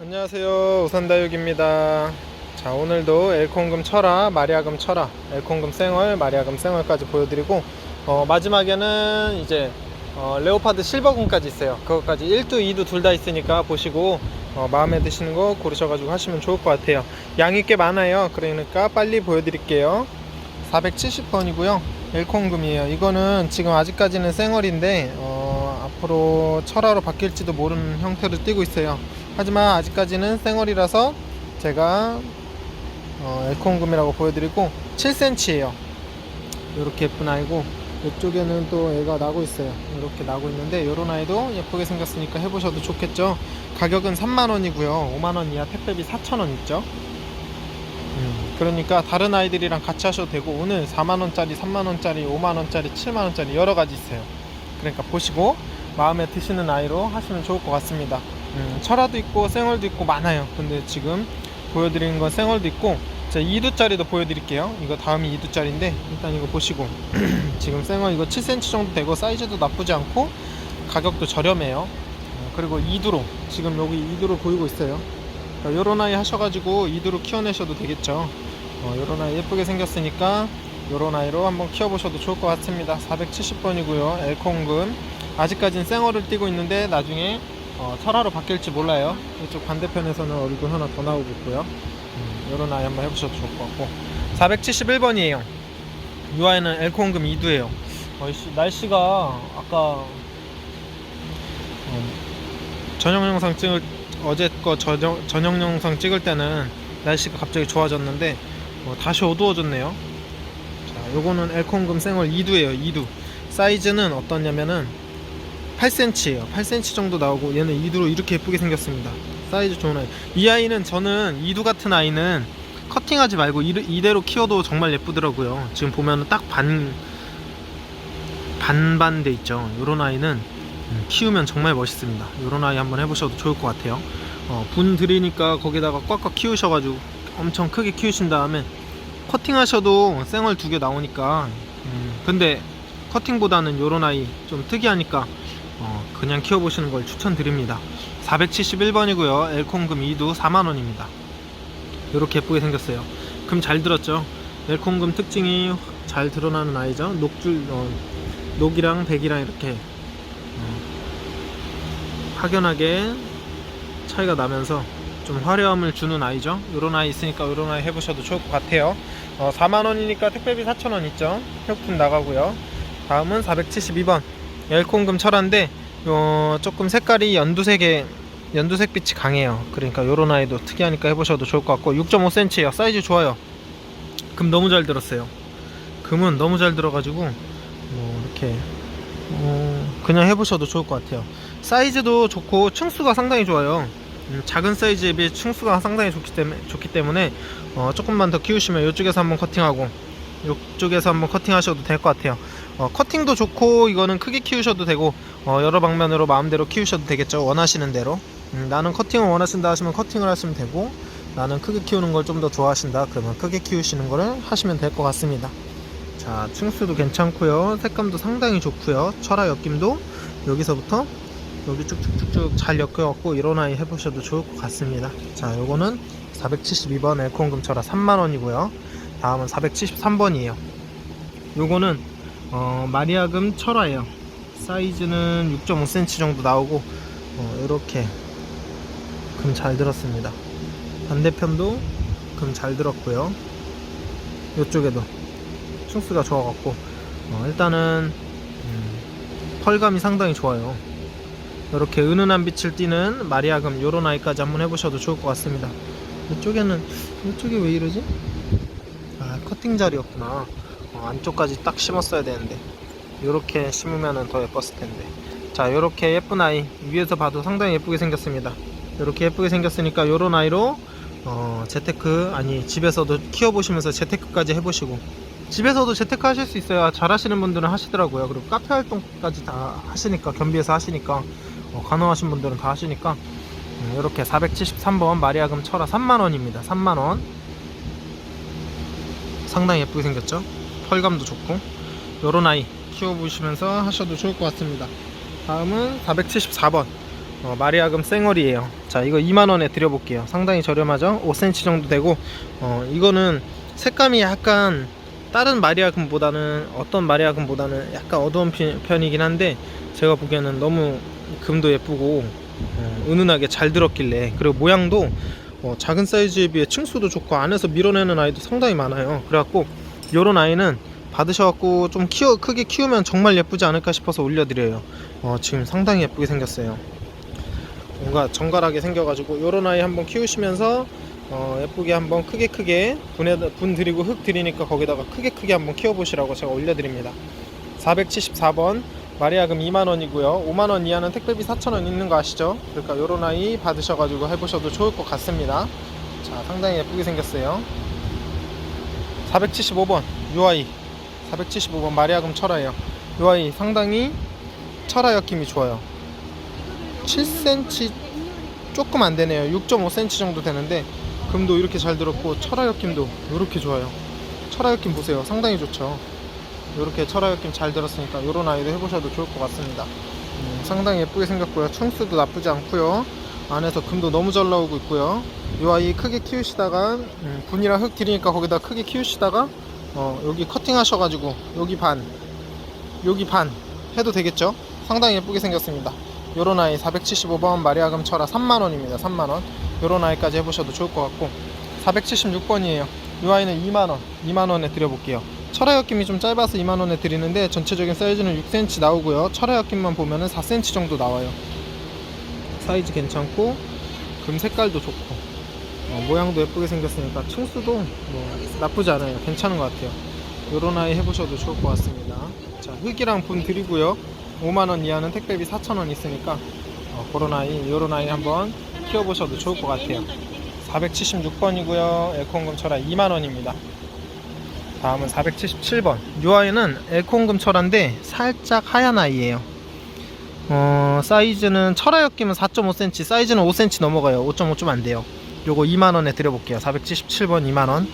안녕하세요. 우산다육입니다. 자 오늘도 엘콩금 철화 마리아금 철화 엘콩금 생얼 마리아금 생얼까지 보여드리고 어, 마지막에는 이제 어, 레오파드 실버금까지 있어요. 그것까지 1두 2두 둘 다 있으니까 보시고 어, 마음에 드시는 거 고르셔가지고 하시면 좋을 것 같아요. 양이 꽤 많아요. 그러니까 빨리 보여드릴게요. 470번이고요 엘콩금이에요. 이거는 지금 아직까지는 생얼인데 어, 앞으로 철화로 바뀔지도 모르는 형태로 띄고 있어요. 하지만 아직까지는 생얼이라서 제가 어, 엘콩금이라고 보여드리고 7cm예요. 이렇게 예쁜 아이고 이쪽에는 또 애가 나고 있어요. 이렇게 나고 있는데 이런 아이도 예쁘게 생겼으니까 해보셔도 좋겠죠? 가격은 3만 원이고요. 5만 원 이하 택배비 4천 원 있죠? 음, 그러니까 다른 아이들이랑 같이 하셔도 되고 오늘 4만원짜리 3만원짜리 5만원짜리 7만원짜리 여러가지 있어요. 그러니까 보시고 마음에 드시는 아이로 하시면 좋을 것 같습니다. 음, 철화도 있고 생얼도 있고 많아요. 근데 지금 보여드리는 건 생얼도 있고 자 2두짜리도 보여드릴게요. 이거 다음이 2두짜리인데 일단 이거 보시고 지금 생얼 이거 7cm 정도 되고 사이즈도 나쁘지 않고 가격도 저렴해요. 어, 그리고 2두로 지금 여기 2두로 보이고 있어요. 그러니까 요런 아이 하셔가지고 2두로 키워내셔도 되겠죠 어, 요런 아이 예쁘게 생겼으니까 요런 아이로 한번 키워보셔도 좋을 것 같습니다 470번이고요 엘콩금 아직까지는 생얼을 띄고 있는데 나중에 어, 철화로 바뀔지 몰라요. 이쪽 반대편에서는 얼굴 하나 더 나오고 있고요. 음, 이런 아이 한번 해보셔도 좋을 것 같고. 471번이에요. 이 아이는 엘코온금 2두예요. 어, 씨, 날씨가 아까 어, 저녁 영상 찍을 어제 거 저녁, 저녁 영상 찍을 때는 날씨가 갑자기 좋아졌는데 어, 다시 어두워졌네요. 자, 요거는 엘코온금 생얼 2두예요. 2두. 사이즈는 어떠냐면은 8cm예요. 8cm 정도 나오고 얘는 2두로 이렇게 예쁘게 생겼습니다. 사이즈 좋은 아이. 이 아이는 저는 2두 같은 아이는 커팅하지 말고 이- 이대로 키워도 정말 예쁘더라고요. 지금 보면 딱 반 반반 돼 있죠. 요런 아이는 음, 키우면 정말 멋있습니다. 요런 아이 한번 해보셔도 좋을 것 같아요. 어, 분 들이니까 거기다가 꽉꽉 키우셔가지고 엄청 크게 키우신 다음에 커팅하셔도 생얼 두 개 나오니까 음, 근데 커팅보다는 요런 아이 좀 특이하니까 어, 그냥 키워보시는 걸 추천드립니다. 471번이고요. 엘콩금 2두 4만원입니다. 이렇게 예쁘게 생겼어요. 금 잘 들었죠? 엘콩금 특징이 잘 드러나는 아이죠. 녹줄, 어, 녹이랑 백이랑 이렇게 어, 확연하게 차이가 나면서 좀 화려함을 주는 아이죠. 이런 아이 있으니까 이런 아이 해보셔도 좋을 것 같아요. 어, 4만원이니까 택배비 4천원 있죠. 효품 나가고요. 다음은 472번. 엘콩금 철화인데 어, 조금 색깔이 연두색에 연두색 빛이 강해요. 그러니까 요런 아이도 특이하니까 해보셔도 좋을 것 같고 6.5cm예요. 사이즈 좋아요. 금 너무 잘 들었어요. 금은 너무 잘 들어가지고 뭐 이렇게 어, 그냥 해보셔도 좋을 것 같아요. 사이즈도 좋고 층수가 상당히 좋아요. 음, 작은 사이즈에 비해 층수가 상당히 좋기 때문에, 좋기 때문에 어, 조금만 더 키우시면 이쪽에서 한번 커팅하고 이쪽에서 한번 커팅하셔도 될 것 같아요. 어, 커팅도 좋고 이거는 크게 키우셔도 되고 어, 여러 방면으로 마음대로 키우셔도 되겠죠. 원하시는 대로. 음, 나는 커팅을 원하신다 하시면 커팅을 하시면 되고 나는 크게 키우는 걸 좀 더 좋아하신다 그러면 크게 키우시는 거를 하시면 될 것 같습니다. 자 층수도 괜찮고요. 색감도 상당히 좋고요. 철화 엮임도 여기서부터 여기 쭉쭉쭉쭉 잘 엮여갖고 이런 아이 해보셔도 좋을 것 같습니다. 자 요거는 472번 엘콩금 철화 3만원이고요. 다음은 473번이에요. 요거는 어, 마리아금 철화예요. 사이즈는 6.5cm 정도 나오고 어, 이렇게 금 잘 들었습니다. 반대편도 금 잘 들었고요. 이쪽에도 층수가 좋아갖고 어, 일단은 음, 펄감이 상당히 좋아요. 이렇게 은은한 빛을 띠는 마리아금 요런 아이까지 한번 해보셔도 좋을 것 같습니다. 이쪽에는 이쪽이 왜 이러지? 아 커팅 자리였구나. 어, 안쪽까지 딱 심었어야 되는데 이렇게 심으면 더 예뻤을 텐데. 자 이렇게 예쁜 아이 위에서 봐도 상당히 예쁘게 생겼습니다. 이렇게 예쁘게 생겼으니까 요런 아이로 어, 재테크 아니 집에서도 키워보시면서 재테크까지 해보시고 집에서도 재테크 하실 수 있어요. 잘 하시는 분들은 하시더라고요. 그리고 카페 활동까지 다 하시니까 겸비해서 하시니까 어, 가능하신 분들은 다 하시니까 음, 이렇게 473번 마리아금 철화 3만원입니다. 3만원 상당히 예쁘게 생겼죠? 펄감도 좋고 요런 아이 키워보시면서 하셔도 좋을 것 같습니다. 다음은 474번 어, 마리아금 쌩얼이에요. 자 이거 2만원에 드려볼게요. 상당히 저렴하죠? 5cm 정도 되고 어, 이거는 색감이 약간 다른 마리아금보다는 어떤 마리아금보다는 약간 어두운 편- 편이긴 한데 제가 보기에는 너무 금도 예쁘고 어, 은은하게 잘 들었길래 그리고 모양도 어, 작은 사이즈에 비해 층수도 좋고 안에서 밀어내는 아이도 상당히 많아요. 그래갖고 요런 아이는 받으셔갖고 좀 키워 크게 키우면 정말 예쁘지 않을까 싶어서 올려드려요. 어, 지금 상당히 예쁘게 생겼어요. 뭔가 정갈하게 생겨가지고 요런 아이 한번 키우시면서 어, 예쁘게 한번 크게 크게 분에 분 드리고 흙 드리니까 거기다가 크게 크게 한번 키워보시라고 제가 올려드립니다. 474번 마리아금 2만원이고요. 5만원 이하는 택배비 4천원 있는 거 아시죠? 그러니까 요런 아이 받으셔가지고 해보셔도 좋을 것 같습니다. 자 상당히 예쁘게 생겼어요. 475번 UI 475번 마리아금 철화예요. 요 아이 상당히 철화 엮임이 좋아요. 7cm 조금 안 되네요. 6.5cm 정도 되는데 금도 이렇게 잘 들었고 철화 엮임도 이렇게 좋아요. 철화 엮임 보세요. 상당히 좋죠 이렇게 철화 엮임 잘 들었으니까 이런 아이도 해보셔도 좋을 것 같습니다. 음, 상당히 예쁘게 생겼고요. 층수도 나쁘지 않고요. 안에서 금도 너무 잘 나오고 있고요. 이 아이 크게 키우시다가 음, 분이랑 흙 들이니까 거기다 크게 키우시다가 어, 여기 커팅 하셔가지고 여기 반 여기 반 해도 되겠죠? 상당히 예쁘게 생겼습니다. 요런 아이 475번 마리아금 철화 3만원입니다. 3만원. 요런 아이까지 해보셔도 좋을 것 같고. 476번이에요. 이 아이는 2만원 2만원에 드려볼게요 철화 엮임이 좀 짧아서 2만원에 드리는데 전체적인 사이즈는 6cm 나오고요. 철화 엮임만 보면은 4cm 정도 나와요. 사이즈 괜찮고 금 색깔도 좋고. 어, 모양도 예쁘게 생겼으니까 층수도 뭐 나쁘지 않아요. 괜찮은 것 같아요. 요런 아이 해보셔도 좋을 것 같습니다. 자 흙이랑 분 드리고요. 5만원 이하는 택배비 4천원 있으니까 어, 그런 아이 요런 아이 한번 키워보셔도 좋을 것 같아요. 476번이고요. 에코온금 철화 2만원입니다 다음은 477번. 이 아이는 에코온금 철화인데 살짝 하얀 아이예요. 어, 사이즈는 철화 엮이면 4.5cm 사이즈는 5cm 넘어가요. 5.5좀 안돼요. 요거 2만원에 드려볼게요. 477번 2만원.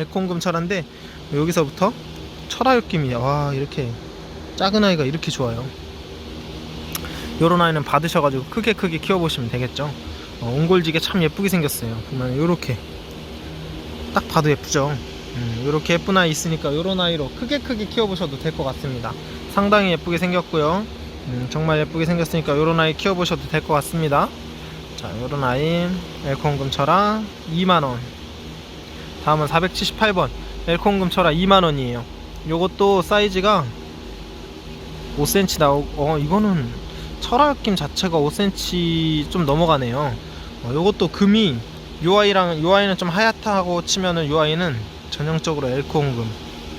에코온금 철화인데 여기서부터 철화 엮임이 와 이렇게 작은 아이가 이렇게 좋아요. 요런 아이는 받으셔가지고 크게 크게 키워보시면 되겠죠. 어, 옹골지게 참 예쁘게 생겼어요. 보면 요렇게 딱 봐도 예쁘죠 음, 요렇게 예쁜 아이 있으니까 요런 아이로 크게 크게 키워보셔도 될 것 같습니다. 상당히 예쁘게 생겼고요. 음, 정말 예쁘게 생겼으니까 요런 아이 키워보셔도 될 것 같습니다. 자 요런 아이 엘콘금 철화 2만원. 다음은 478번. 엘콘금 철화 2만원이에요. 요것도 사이즈가 5cm 나오고 어 이거는 엮임 자체가 5cm 좀 넘어가네요. 어, 요것도 금이 요 아이랑 요 아이는 좀 하얗다고 치면은 요 아이는 전형적으로 엘코온금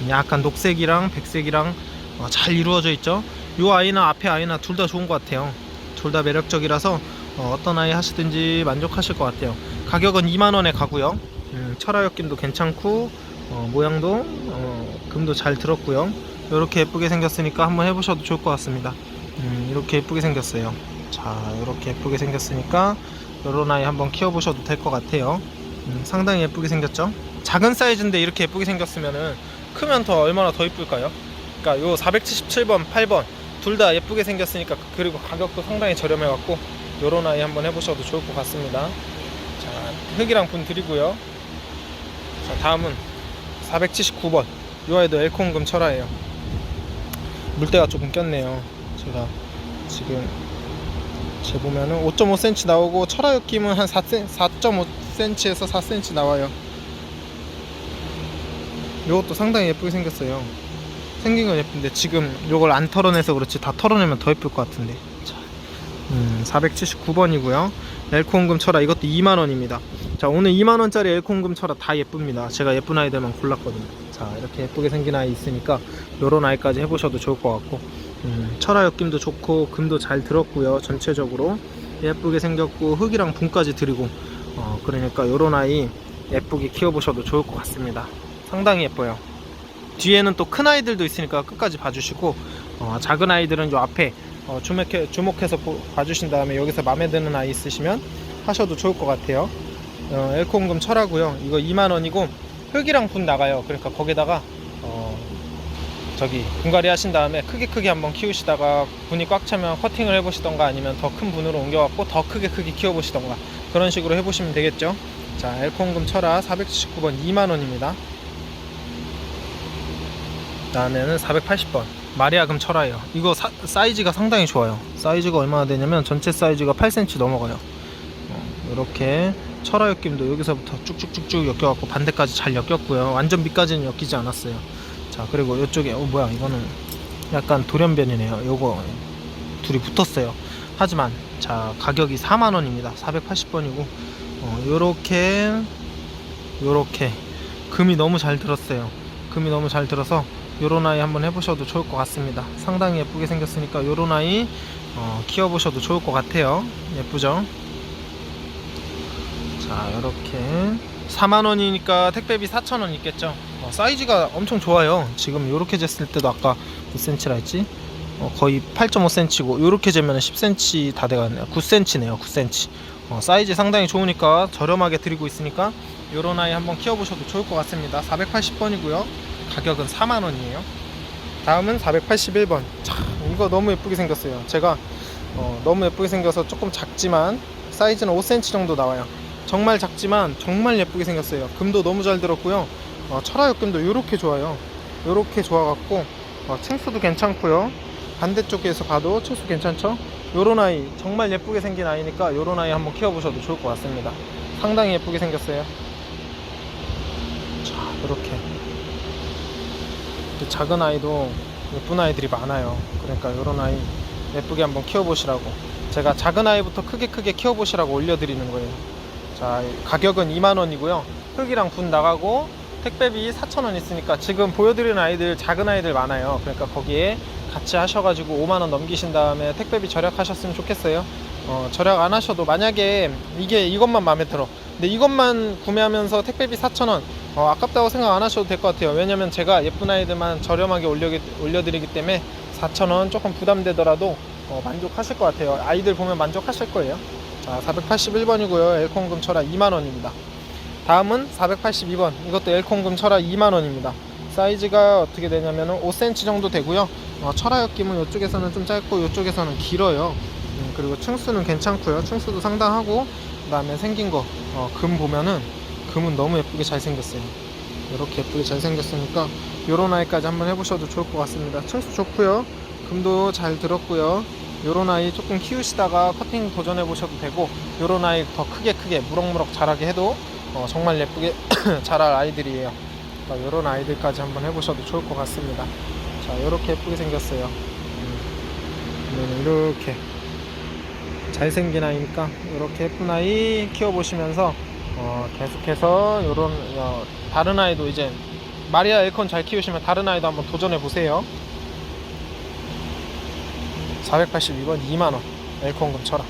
약간 녹색이랑 백색이랑 어, 잘 이루어져 있죠. 요 아이나 앞에 아이나 둘 다 좋은 것 같아요. 둘 다 매력적이라서 어, 떤 아이 하시든지 만족하실 것 같아요. 가격은 2만원에 가고요. 음, 철화 엮임도 괜찮고 어, 모양도 어, 금도 잘 들었고요. 이렇게 예쁘게 생겼으니까 한번 해보셔도 좋을 것 같습니다. 음, 이렇게 예쁘게 생겼어요. 자 이렇게 예쁘게 생겼으니까 요런 아이 한번 키워보셔도 될 것 같아요. 음, 상당히 예쁘게 생겼죠 작은 사이즈인데 이렇게 예쁘게 생겼으면은 크면 더 얼마나 더 예쁠까요? 그러니까 요 477번 8번 둘 다 예쁘게 생겼으니까 그리고 가격도 상당히 저렴해 갖고 요런 아이 한번 해보셔도 좋을 것 같습니다. 자 흙이랑 분 드리고요. 자 다음은 479번. 요 아이도 엘콘금 철화예요. 물때가 조금 꼈네요. 제가 지금 제 보면은 5.5cm 나오고 철화 엮임은 한 4.5cm에서 4cm 나와요 요것도 상당히 예쁘게 생겼어요. 생긴 건 예쁜데 지금 요걸 안 털어내서 그렇지 다 털어내면 더 예쁠 것 같은데. 자, 음, 479번이고요. 엘코온금 철화 이것도 2만원입니다. 자 오늘 2만원짜리 엘코온금 철화 다 예쁩니다. 제가 예쁜 아이들만 골랐거든요. 자 이렇게 예쁘게 생긴 아이 있으니까 요런 아이까지 해보셔도 좋을 것 같고 음, 철화 엮임도 좋고 금도 잘 들었고요 전체적으로. 예쁘게 생겼고 흙이랑 분까지 드리고 어, 그러니까 요런 아이 예쁘게 키워보셔도 좋을 것 같습니다 상당히 예뻐요 뒤에는 또 큰 아이들도 있으니까 끝까지 봐주시고 어, 작은 아이들은 요 앞에 어, 주목해, 주목해서 보- 봐주신 다음에 여기서 마음에 드는 아이 있으시면 하셔도 좋을 것 같아요 어, 엘코온금 철하고요 이거 2만원이고 흙이랑 분 나가요 그러니까 거기다가 어, 저기 분갈이 하신 다음에 크게 크게 한번 키우시다가 분이 꽉 차면 커팅을 해보시던가 아니면 더 큰 분으로 옮겨갖고 더 크게 크게 키워보시던가 그런 식으로 해보시면 되겠죠. 자, 엘콩금 철화 479번 2만원입니다. 다음에는 480번 마리아 금 철화예요. 이거 사, 사이즈가 상당히 좋아요. 사이즈가 얼마나 되냐면 전체 사이즈가 8cm 넘어가요. 어, 이렇게 철화 엮임도 여기서부터 쭉쭉쭉쭉 엮여갖고 반대까지 잘 엮였고요. 완전 밑까지는 엮이지 않았어요. 자 그리고 이쪽에 어 뭐야 이거는 약간 돌연변이네요. 요거 둘이 붙었어요. 하지만 자 가격이 4만원입니다. 480번이고 어, 요렇게 요렇게 금이 너무 잘 들었어요. 금이 너무 잘 들어서 요런 아이 한번 해보셔도 좋을 것 같습니다. 상당히 예쁘게 생겼으니까 요런 아이 어, 키워보셔도 좋을 것 같아요. 예쁘죠? 자 이렇게 4만원이니까 택배비 4천원 있겠죠 어, 사이즈가 엄청 좋아요 지금 이렇게 쟀을 때도 아까 몇 cm라 했지 어, 거의 8.5cm고 이렇게 재면 10cm 다 돼가네요 9cm네요 9cm 어, 사이즈 상당히 좋으니까 저렴하게 드리고 있으니까 요런 아이 한번 키워보셔도 좋을 것 같습니다 480번이고요 가격은 4만원이에요 다음은 481번 참 이거 너무 예쁘게 생겼어요 제가 어, 너무 예쁘게 생겨서 조금 작지만 사이즈는 5cm 정도 나와요 정말 작지만 정말 예쁘게 생겼어요. 금도 너무 잘 들었고요. 어, 철화역 금도 이렇게 좋아요. 이렇게 좋아갖고 어, 층수도 괜찮고요. 반대쪽에서 봐도 층수 괜찮죠? 요런 아이 정말 예쁘게 생긴 아이니까 요런 아이 한번 키워보셔도 좋을 것 같습니다. 상당히 예쁘게 생겼어요. 자 이렇게 이 작은 아이도 예쁜 아이들이 많아요. 그러니까 요런 아이 예쁘게 한번 키워보시라고 제가 작은 아이부터 크게 크게 키워보시라고 올려드리는 거예요. 자, 가격은 2만원이고요. 흙이랑 분 나가고 택배비 4,000원 있으니까 지금 보여드리는 아이들 작은 아이들 많아요. 그러니까 거기에 같이 하셔가지고 5만원 넘기신 다음에 택배비 절약하셨으면 좋겠어요. 어, 절약 안 하셔도 만약에 이게 이것만 마음에 들어. 근데 이것만 구매하면서 택배비 4,000원 어, 아깝다고 생각 안 하셔도 될 것 같아요. 왜냐면 제가 예쁜 아이들만 저렴하게 올려, 올려드리기 때문에 4,000원 조금 부담되더라도 어, 만족하실 것 같아요. 아이들 보면 만족하실 거예요. 자, 481번이고요. 엘콩금 철화 2만원입니다. 다음은 482번. 이것도 엘콩금 철화 2만원입니다. 사이즈가 어떻게 되냐면 5cm 정도 되고요. 어, 철화 엮임은 이쪽에서는 좀 짧고 이쪽에서는 길어요. 음, 그리고 층수는 괜찮고요. 층수도 상당하고 그 다음에 생긴 거, 어, 금 보면은 금은 너무 예쁘게 잘 생겼어요. 이렇게 예쁘게 잘 생겼으니까 요런 아이까지 한번 해보셔도 좋을 것 같습니다. 층수 좋고요. 금도 잘 들었고요. 요런 아이 조금 키우시다가 커팅 도전해 보셔도 되고 요런 아이 더 크게 크게 무럭무럭 자라게 해도 어, 정말 예쁘게 자랄 아이들이에요 그러니까 요런 아이들까지 한번 해보셔도 좋을 것 같습니다 자 요렇게 예쁘게 생겼어요 음, 이렇게 잘생긴 아이니까 이렇게 예쁜 아이 키워보시면서 어, 계속해서 요런 어, 다른 아이도 이제 마리아 엘컨 잘 키우시면 다른 아이도 한번 도전해 보세요. 482번 2만원 엘콘금 철학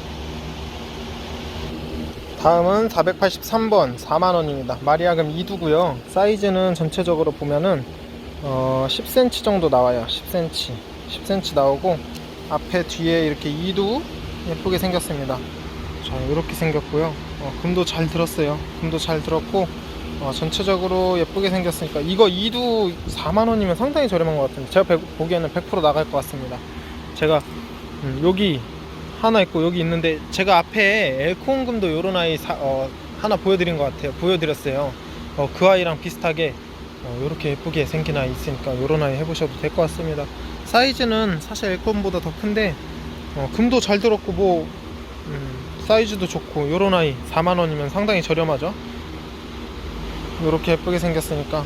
다음은 483번 4만원입니다. 마리아금 2두고요. 사이즈는 전체적으로 보면은 어, 10cm 정도 나와요. 10cm 10cm 나오고 앞에 뒤에 이렇게 2두 예쁘게 생겼습니다. 자 이렇게 생겼고요. 어, 금도 잘 들었어요. 금도 잘 들었고 어, 전체적으로 예쁘게 생겼으니까 이거 2두 4만원이면 상당히 저렴한 것 같은데 제가 배- 보기에는 100% 나갈 것 같습니다. 제가 음, 여기 하나 있고 여기 있는데 제가 앞에 엘코온금도 요런 아이 사- 어, 하나 보여드린 것 같아요. 보여드렸어요. 어, 그 아이랑 비슷하게 어, 요렇게 예쁘게 생긴 아이 있으니까 요런 아이 해보셔도 될 것 같습니다. 사이즈는 사실 엘코온보다 더 큰데 어, 금도 잘 들었고 뭐 음, 사이즈도 좋고 요런 아이 4만원이면 상당히 저렴하죠 요렇게 예쁘게 생겼으니까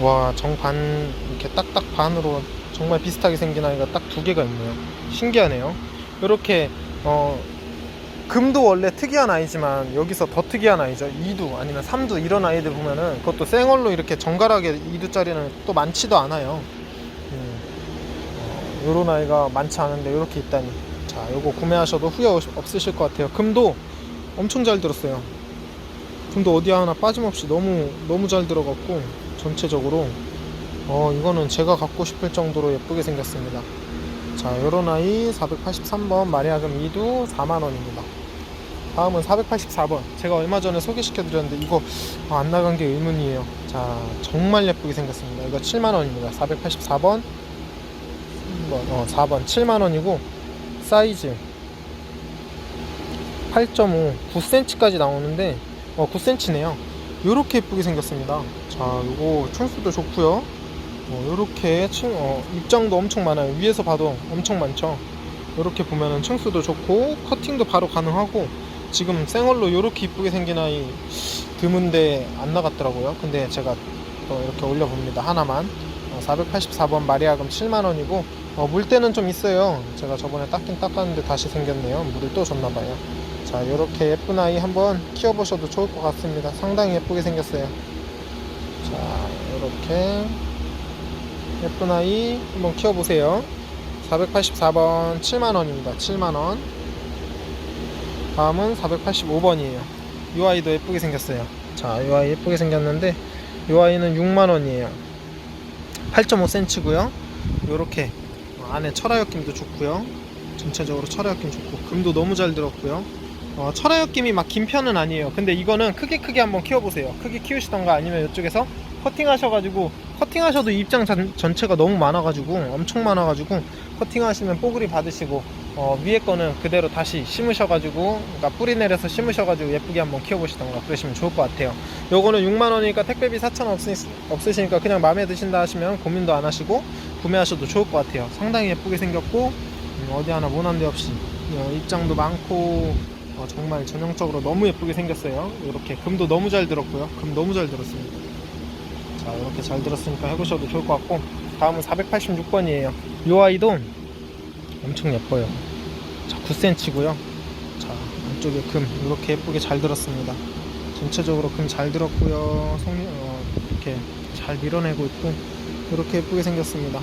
와 정반 이렇게 딱딱 반으로 정말 비슷하게 생긴 아이가 딱 두 개가 있네요. 신기하네요. 이렇게 어 금도 원래 특이한 아이지만 여기서 더 특이한 아이죠. 2두 아니면 3두 이런 아이들 보면은 그것도 생얼로 이렇게 정갈하게 2두짜리는 또 많지도 않아요. 요런 아이가 많지 않은데 이렇게 있다니. 자, 요거 구매하셔도 후회 없- 없으실 것 같아요. 금도 엄청 잘 들었어요. 금도 어디 하나 빠짐없이 너무 너무 잘 들어갔고 전체적으로. 어 이거는 제가 갖고 싶을 정도로 예쁘게 생겼습니다. 자 요런 아이 483번 마리아금 2두 4만원입니다. 다음은 484번. 제가 얼마 전에 소개시켜 드렸는데 이거 아, 안 나간 게 의문이에요. 자 정말 예쁘게 생겼습니다. 이거 7만원입니다. 484번 어, 4번. 7만원이고 사이즈 8.5 9cm까지 나오는데 어 9cm네요. 요렇게 예쁘게 생겼습니다. 자 요거 층수도 좋고요. 어, 요렇게 층, 어, 입장도 엄청 많아요. 위에서 봐도 엄청 많죠? 요렇게 보면은 층수도 좋고 커팅도 바로 가능하고 지금 생얼로 요렇게 이쁘게 생긴 아이 드문데 안 나갔더라고요. 근데 제가 또 이렇게 올려봅니다. 하나만. 어, 484번 마리아금 7만원이고 어, 물때는 좀 있어요. 제가 저번에 닦긴 닦았는데 다시 생겼네요. 물을 또 줬나봐요. 자 요렇게 예쁜 아이 한번 키워보셔도 좋을 것 같습니다. 상당히 예쁘게 생겼어요. 자 요렇게 예쁜 아이 한번 키워보세요. 484번 7만원입니다. 7만원. 다음은 485번이에요. 이 아이도 예쁘게 생겼어요. 자이 아이 예쁘게 생겼는데 이 아이는 6만원이에요. 8.5cm고요. 요렇게 안에 철화역김도 좋고요. 전체적으로 철화역김 좋고 금도 너무 잘 들었고요. 어, 철화역김이 막 긴 편은 아니에요. 근데 이거는 크게 크게 한번 키워보세요. 크게 키우시던가 아니면 이쪽에서 커팅 하셔가지고 커팅 하셔도 입장 전, 전체가 너무 많아가지고 엄청 많아가지고 커팅 하시면 뽀글이 받으시고 어, 위에 거는 그대로 다시 심으셔가지고 그러니까 뿌리 내려서 심으셔가지고 예쁘게 한번 키워보시던가 그러시면 좋을 것 같아요. 요거는 6만원이니까 택배비 4천원 없으, 없으시니까 그냥 마음에 드신다 하시면 고민도 안 하시고 구매하셔도 좋을 것 같아요. 상당히 예쁘게 생겼고 음, 어디 하나 모난 데 없이 어, 입장도 많고 어, 정말 전형적으로 너무 예쁘게 생겼어요. 이렇게 금도 너무 잘 들었고요. 금 너무 잘 들었습니다. 자 이렇게 잘 들었으니까 해보셔도 좋을 것 같고 다음은 486번이에요. 이 아이도 엄청 예뻐요 자 9cm고요. 자 안쪽에 금 이렇게 예쁘게 잘 들었습니다. 전체적으로 금 잘 들었고요. 성 어, 이렇게 잘 밀어내고 있고 이렇게 예쁘게 생겼습니다.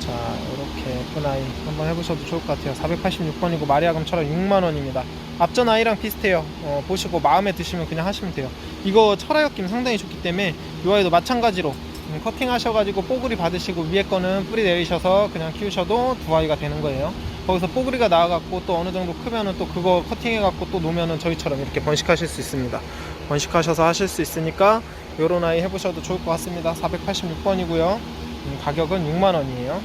자 이렇게 예쁜 아이 한번 해보셔도 좋을 것 같아요. 486번이고 마리아금처럼 6만원입니다. 앞전 아이랑 비슷해요. 어, 보시고 마음에 드시면 그냥 하시면 돼요. 이거 철화역김 상당히 좋기 때문에 이 아이도 마찬가지로 음, 커팅 하셔가지고 뽀글이 받으시고 위에 거는 뿌리 내리셔서 그냥 키우셔도 두 아이가 되는 거예요 거기서 뽀글이가 나와갖고 또 어느 정도 크면은 또 그거 커팅해갖고 또 놓으면은 저희처럼 이렇게 번식하실 수 있습니다. 번식하셔서 하실 수 있으니까 요런 아이 해보셔도 좋을 것 같습니다. 486번이고요. 음, 가격은 6만원이에요.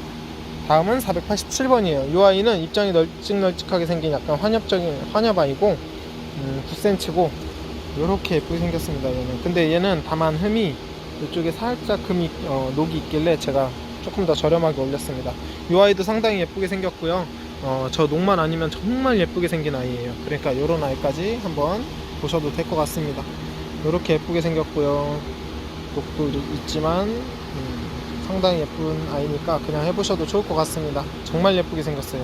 다음은 487번이에요. 이 아이는 입장이 널찍널찍하게 생긴 약간 환엽적인 환엽 아이고 음, 9cm고 이렇게 예쁘게 생겼습니다 얘는. 근데 얘는 다만 흠이 이쪽에 살짝 금이 어, 녹이 있길래 제가 조금 더 저렴하게 올렸습니다. 이 아이도 상당히 예쁘게 생겼고요 어, 저 녹만 아니면 정말 예쁘게 생긴 아이예요. 그러니까 이런 아이까지 한번 보셔도 될 것 같습니다. 이렇게 예쁘게 생겼고요. 녹도 있지만 음, 상당히 예쁜 아이니까 그냥 해보셔도 좋을 것 같습니다. 정말 예쁘게 생겼어요.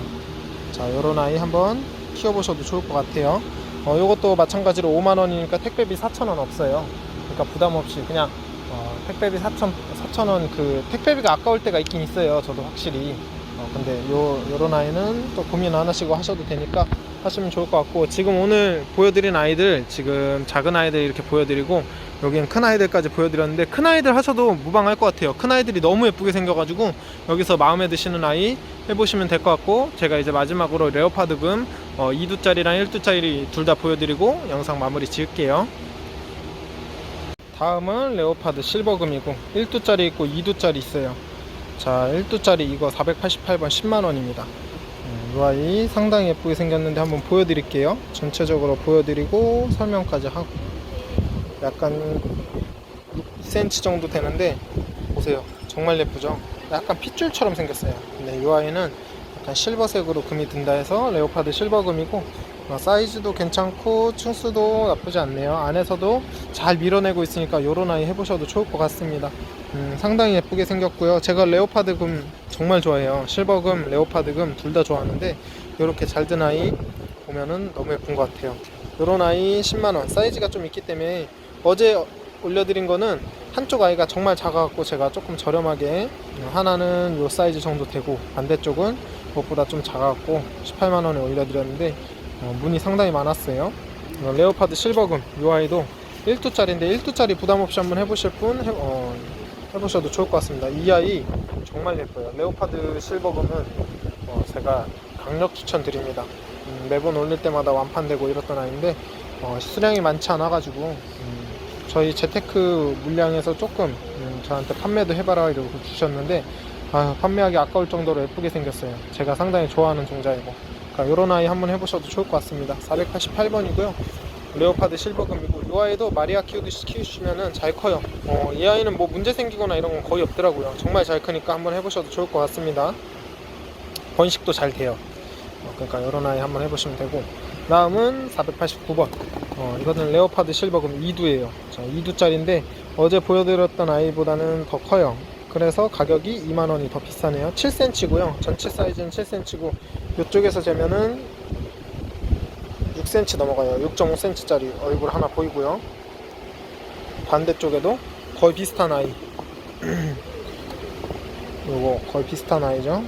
자 요런 아이 한번 키워보셔도 좋을 것 같아요. 어, 요것도 마찬가지로 5만원이니까 택배비 4천원 없어요. 그러니까 부담없이 그냥 어, 택배비 4천, 4천원 그 택배비가 아까울 때가 있긴 있어요. 저도 확실히 어, 근데 요, 요런 아이는 또 고민 안 하시고 하셔도 되니까 하시면 좋을 것 같고 지금 오늘 보여드린 아이들 지금 작은 아이들 이렇게 보여드리고 여기는 큰 아이들까지 보여드렸는데 큰 아이들 하셔도 무방할 것 같아요. 큰 아이들이 너무 예쁘게 생겨가지고 여기서 마음에 드시는 아이 해보시면 될 것 같고 제가 이제 마지막으로 레오파드금 어, 2두짜리랑 1두짜리 둘 다 보여드리고 영상 마무리 지을게요. 다음은 레오파드 실버금이고 1두짜리 있고 2두짜리 있어요 자 1두짜리 이거 488번 10만원입니다. 이 아이 상당히 예쁘게 생겼는데 한번 보여드릴게요. 전체적으로 보여드리고 설명까지 하고. 약간 2cm 정도 되는데 보세요. 정말 예쁘죠? 약간 핏줄처럼 생겼어요. 근데 이 아이는 약간 실버색으로 금이 든다 해서 레오파드 실버금이고 어, 사이즈도 괜찮고 층수도 나쁘지 않네요. 안에서도 잘 밀어내고 있으니까 요런 아이 해보셔도 좋을 것 같습니다. 음, 상당히 예쁘게 생겼고요. 제가 레오파드 금 정말 좋아해요. 실버금 레오파드 금 둘 다 좋아하는데 이렇게 잘 든 아이 보면은 너무 예쁜 것 같아요. 요런 아이 10만원. 사이즈가 좀 있기 때문에 어제 올려드린 거는 한쪽 아이가 정말 작아갖고 제가 조금 저렴하게 어, 하나는 요 사이즈 정도 되고 반대쪽은 그것보다 좀 작아갖고 18만원에 올려드렸는데 어, 문이 상당히 많았어요. 어, 레오파드 실버금 요 아이도 1두짜리인데 1두짜리 부담없이 한번 해보실 분 해, 어, 해보셔도 좋을 것 같습니다. 이 아이 정말 예뻐요. 레오파드 실버금은 어, 제가 강력 추천드립니다. 음, 매번 올릴 때마다 완판되고 이랬던 아이인데 어, 수량이 많지 않아 가지고 음, 저희 재테크 물량에서 조금 음, 저한테 판매도 해봐라 이러고 주셨는데 아, 판매하기 아까울 정도로 예쁘게 생겼어요. 제가 상당히 좋아하는 종자이고 그러니까 이런 아이 한번 해보셔도 좋을 것 같습니다. 488번이고요. 레오파드 실버금이고 이 아이도 마리아 키우듯이 키우시면은 잘 커요. 어, 이 아이는 뭐 문제 생기거나 이런 건 거의 없더라고요. 정말 잘 크니까 한번 해보셔도 좋을 것 같습니다. 번식도 잘 돼요. 어, 그러니까 이런 아이 한번 해보시면 되고 다음은 489번. 어, 이거는 레오파드 실버금 2두예요. 자, 2두짜리인데 어제 보여드렸던 아이보다는 더 커요. 그래서 가격이 2만 원이 더 비싸네요. 7cm고요. 전체 사이즈는 7cm고 이쪽에서 재면은 6cm 넘어가요. 6.5cm짜리 얼굴 하나 보이고요. 반대쪽에도 거의 비슷한 아이. 요거 거의 비슷한 아이죠.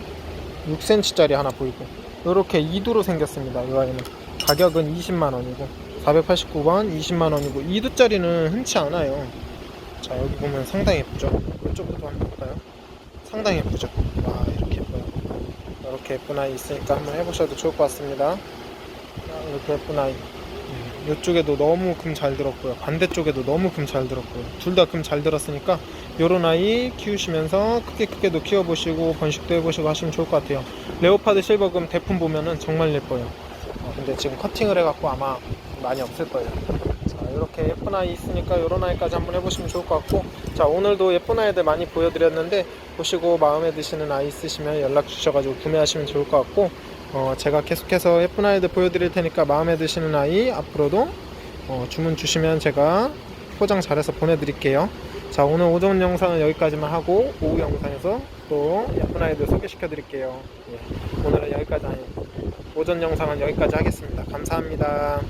6cm짜리 하나 보이고. 이렇게 2두로 생겼습니다. 이 아이는 가격은 20만 원이고 489번 20만 원이고 2두짜리는 흔치 않아요. 자 여기 보면 상당히 예쁘죠. 이쪽부터 한번? 상당히 예쁘죠. 와 이렇게 예뻐요. 이렇게 예쁜 아이 있으니까 한번 해보셔도 좋을 것 같습니다. 자, 이렇게 예쁜 아이. 음, 이쪽에도 너무 금 잘 들었고요. 반대쪽에도 너무 금 잘 들었고요. 둘 다 금 잘 들었으니까 요런 아이 키우시면서 크게 크게도 키워보시고 번식도 해보시고 하시면 좋을 것 같아요. 레오파드 실버금 대품 보면은 정말 예뻐요. 어, 근데 지금 커팅을 해갖고 아마 많이 없을 거예요. 자, 이렇게 예쁜 아이 있으니까 이런 아이까지 한번 해보시면 좋을 것 같고, 자, 오늘도 예쁜 아이들 많이 보여드렸는데, 보시고 마음에 드시는 아이 있으시면 연락 주셔가지고 구매하시면 좋을 것 같고, 어, 제가 계속해서 예쁜 아이들 보여드릴 테니까 마음에 드시는 아이 앞으로도 어, 주문 주시면 제가 포장 잘해서 보내드릴게요. 자, 오늘 오전 영상은 여기까지만 하고, 오후 영상에서 또 예쁜 아이들 소개시켜 드릴게요. 예, 오늘은 여기까지 아니 오전 영상은 여기까지 하겠습니다. 감사합니다.